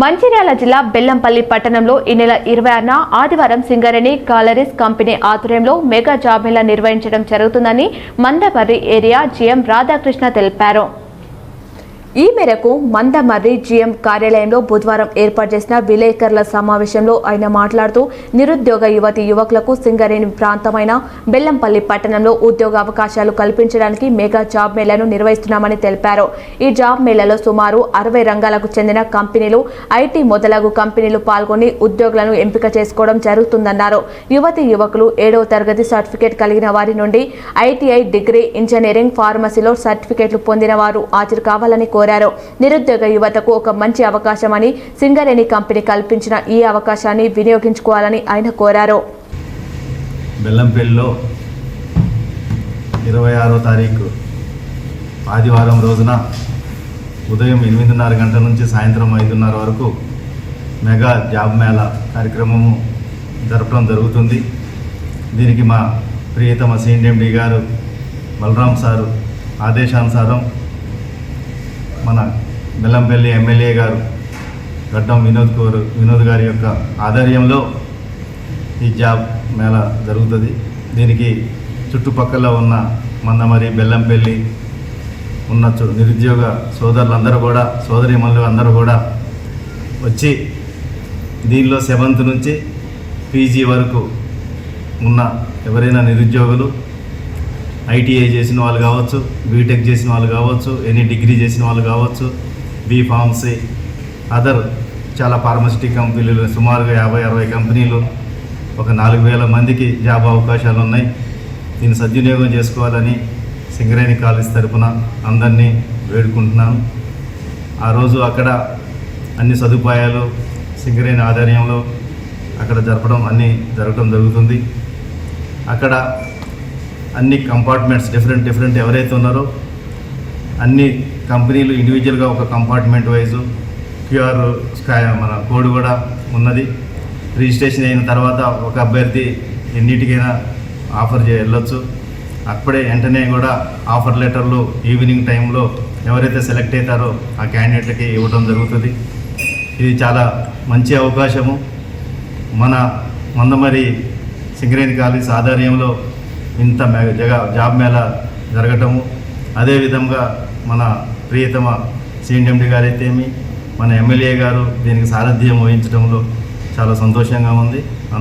మంచిర్యాల జిల్లా బెల్లంపల్లి పట్టణంలో ఈ నెల ఇరవై ఆరున ఆదివారం సింగరేణి కాలరీస్ కంపెనీ ఆధ్వర్యంలో మెగా జాబ్ మేళా నిర్వహించడం జరుగుతుందని మందపర్రి ఏరియా జీఎం రాధాకృష్ణ తెలిపారు. ఈ మేరకు మందమర్రి జీఎం కార్యాలయంలో బుధవారం ఏర్పాటు చేసిన విలేకరుల సమావేశంలో ఆయన మాట్లాడుతూ నిరుద్యోగ యువతి యువకులకు సింగరేణి ప్రాంతమైన బెల్లంపల్లి పట్టణంలో ఉద్యోగ అవకాశాలు కల్పించడానికి మెగా జాబ్ మేళాను నిర్వహిస్తున్నామని తెలిపారు. ఈ జాబ్ మేళాలో సుమారు అరవై రంగాలకు చెందిన కంపెనీలు ఐటీ మొదలగు కంపెనీలు పాల్గొని ఉద్యోగులను ఎంపిక చేసుకోవడం జరుగుతుందన్నారు. యువతి యువకులు ఏడవ తరగతి సర్టిఫికేట్ కలిగిన వారి నుండి ఐటీఐ డిగ్రీ ఇంజనీరింగ్ ఫార్మసీలో సర్టిఫికేట్లు పొందిన వారు హాజరు కావాలని కోరారు. నిరుద్యోగ యువతకు ఒక మంచి అవకాశమని సింగరేణి కంపెనీ కల్పించిన ఈ అవకాశాన్ని వినియోగించుకోవాలని ఆయన కోరారు. బెల్లంపల్లిలో ఇరవై ఆరో తారీఖు ఆదివారం రోజున ఉదయం ఎనిమిదిన్నర గంటల నుంచి సాయంత్రం ఐదున్నర వరకు మెగా జాబ్ మేళా కార్యక్రమము జరపడం జరుగుతుంది. దీనికి మా ప్రియతమ సిఎండి గారు బలరాం సారు ఆదేశానుసారం మన బెల్లంపల్లి ఎమ్మెల్యే గారు గడ్డం వినోద్ కోరు వినోద్ గారి యొక్క ఆధ్వర్యంలో ఈ జాబ్ మేళా జరుగుతుంది. దీనికి చుట్టుపక్కల ఉన్న మందమరి బెల్లంపల్లి ఉన్న నిరుద్యోగ సోదరులందరూ కూడా సోదరిమణులు అందరూ కూడా వచ్చి దీనిలో సెవెంత్ నుంచి పీజీ వరకు ఉన్న ఎవరైనా నిరుద్యోగులు ఐటీఐ చేసిన వాళ్ళు కావచ్చు బీటెక్ చేసిన వాళ్ళు కావచ్చు ఎనీ డిగ్రీ చేసిన వాళ్ళు కావచ్చు బీ ఫార్మసీ అదర్ చాలా ఫార్మసిటీ కంపెనీలు సుమారుగా యాభై అరవై కంపెనీలు ఒక నాలుగు వేల మందికి జాబ్ అవకాశాలు ఉన్నాయి. దీన్ని సద్వినియోగం చేసుకోవాలని సింగరేణి కాలేజ్ తరపున అందరినీ వేడుకుంటున్నాను. ఆ రోజు అక్కడ అన్ని సదుపాయాలు సింగరేణి ఆధ్వర్యంలో అక్కడ జరపడం అన్నీ జరగడం జరుగుతుంది. అక్కడ అన్ని కంపార్ట్మెంట్స్ డిఫరెంట్ డిఫరెంట్ ఎవరైతే ఉన్నారో అన్ని కంపెనీలు ఇండివిజువల్గా ఒక కంపార్ట్మెంట్ వైజు క్యూఆర్ స్కా మన కోడ్ కూడా ఉన్నది. రిజిస్ట్రేషన్ అయిన తర్వాత ఒక అభ్యర్థి ఎన్నిటికైనా ఆఫర్ చేయ వెళ్ళొచ్చు అప్పుడే వెంటనే కూడా ఆఫర్ లెటర్లు ఈవినింగ్ టైంలో ఎవరైతే సెలెక్ట్ అవుతారో ఆ క్యాండిడేట్కి ఇవ్వడం జరుగుతుంది. ఇది చాలా మంచి అవకాశము. మన మందమరి సింగరేణి కాలేజ్ ఆధ్వర్యంలో ఇంత మె- జగ జాబ్ మేళా జరగటము. అదేవిధంగా మన ప్రియతమ సిఎండి గారైతేమి మన ఎమ్మెల్యే గారు దీనికి సారథ్యం వహించడంలో చాలా సంతోషంగా ఉంది.